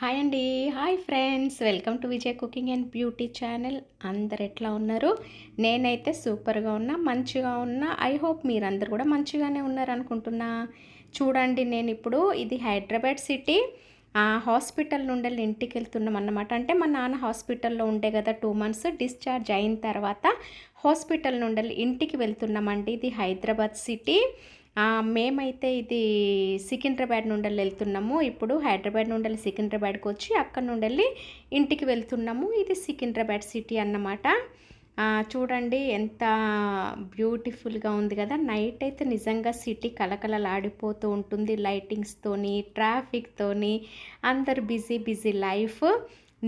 Hi అండి. Hi friends. Welcome to Vijay cooking and beauty channel. అందరు ఎట్లా ఉన్నారు? నేనైతే సూపర్గా ఉన్నా మంచిగా ఉన్నా. ఐ హోప్ మీరందరూ కూడా మంచిగానే ఉన్నారు అనుకుంటున్నా. చూడండి నేను ఇప్పుడు ఇది హైదరాబాద్ సిటీ. హాస్పిటల్ నుండి ఇంటికి వెళ్తున్నాం అన్నమాట. అంటే మా నాన్న హాస్పిటల్లో ఉండే కదా టూ మంత్స్ డిశ్చార్జ్ అయిన తర్వాత హాస్పిటల్ నుండి ఇంటికి వెళ్తున్నామండి. ఇది హైదరాబాద్ సిటీ. మేమైతే ఇది సికింద్రాబాద్ నుండి వెళ్తున్నాము. ఇప్పుడు హైదరాబాద్ నుండి వెళ్ళి సికింద్రాబాద్కి వచ్చి అక్కడ నుండి వెళ్ళి ఇంటికి వెళ్తున్నాము. ఇది సికింద్రాబాద్ సిటీ అన్నమాట. చూడండి ఎంత బ్యూటిఫుల్గా ఉంది కదా. నైట్ అయితే నిజంగా సిటీ కలకలలాడిపోతూ ఉంటుంది. లైటింగ్స్తోని ట్రాఫిక్తోని అందరు బిజీ బిజీ లైఫ్.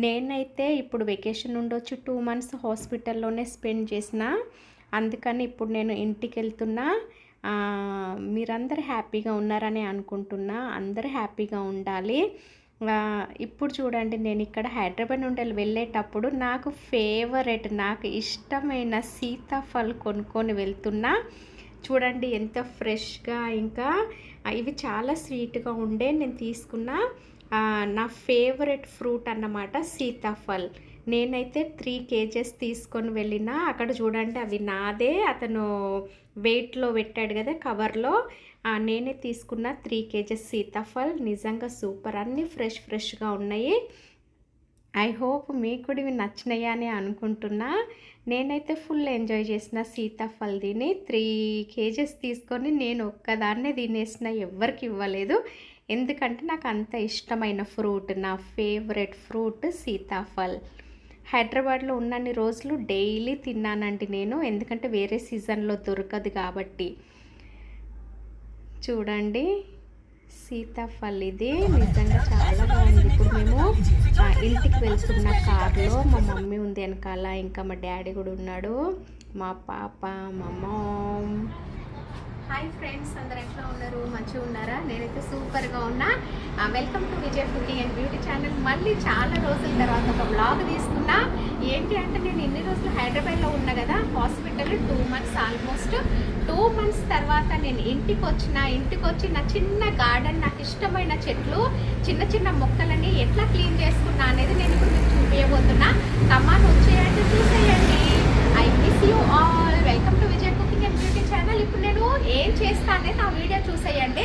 నేనైతే ఇప్పుడు వెకేషన్ ఉండొచ్చు టూ మంత్స్ హాస్పిటల్లోనే స్పెండ్ చేసిన. అందుకని ఇప్పుడు నేను ఇంటికి వెళ్తున్నా. మీరందరూ హ్యాపీగా ఉన్నారని అనుకుంటున్నా. అందరూ హ్యాపీగా ఉండాలి. ఇప్పుడు చూడండి నేను ఇక్కడ హైదరాబాద్ నుండి వెళ్ళేటప్పుడు నాకు ఫేవరెట్ నాకు ఇష్టమైన సీతాఫల్ కొనుక్కొని వెళ్తున్నా. చూడండి ఎంత ఫ్రెష్గా ఇంకా ఇవి చాలా స్వీట్గా ఉండే నేను తీసుకున్న నా ఫేవరెట్ ఫ్రూట్ అన్నమాట సీతాఫల్. నేనైతే త్రీ కేజెస్ తీసుకొని వెళ్ళిన అక్కడ చూడండి అవి నాదే అతను వెయిట్లో పెట్టాడు కదా కవర్లో. నేనే తీసుకున్న త్రీ కేజెస్ సీతాఫల్ నిజంగా సూపర్ అన్నీ ఫ్రెష్ ఫ్రెష్గా ఉన్నాయి. ఐ హోప్ మీకు కూడా ఇవి నచ్చినాయి అని అనుకుంటున్నా. నేనైతే ఫుల్ ఎంజాయ్ చేసిన సీతాఫల్ తిని త్రీ కేజెస్ తీసుకొని నేను ఒక్కదాన్నే తినేసిన ఎవ్వరికి ఇవ్వలేదు. ఎందుకంటే నాకు అంత ఇష్టమైన ఫ్రూట్ నా ఫేవరెట్ ఫ్రూట్ సీతాఫల్. హైదరాబాద్లో ఉన్నన్ని రోజులు డైలీ తిన్నానండి నేను. ఎందుకంటే వేరే సీజన్లో దొరకదు కాబట్టి. చూడండి. సీతాఫల్ ఇది నిజంగా చాలా బాగుంది. ఇప్పుడు మేము ఇంటికి వెళ్తున్న కార్లో మా మమ్మీ ఉంది వెనకాల. ఇంకా మా డాడీ కూడా ఉన్నాడు. మా పాప మా మామ్. హాయ్ ఫ్రెండ్స్ అందరు ఎట్లా ఉన్నారు? మంచిగా ఉన్నారా? నేనైతే సూపర్గా ఉన్నా. Welcome to Vijay cooking and beauty channel మళ్ళీ చాలా రోజుల తర్వాత ఒక బ్లాగ్ తీసుకున్నా. ఏంటి అంటే నేను ఇన్ని రోజులు హైదరాబాద్లో ఉన్నా కదా hospital two months almost two months తర్వాత నేను ఇంటికి వచ్చిన ఇంటికి వచ్చి నా చిన్న గార్డెన్ నాకు ఇష్టమైన చెట్లు చిన్న చిన్న మొక్కలని ఎట్లా క్లీన్ చేసుకున్నా అనేది నేను ఇప్పుడు మీకు చూపించబోతున్నా కమాన్ వచ్చేయండి చూసేయండి. I miss you all welcome to Vijay cooking and beauty channel ఇప్పుడు నేను ఏం చేస్తా అనేది ఆ వీడియో చూసేయండి.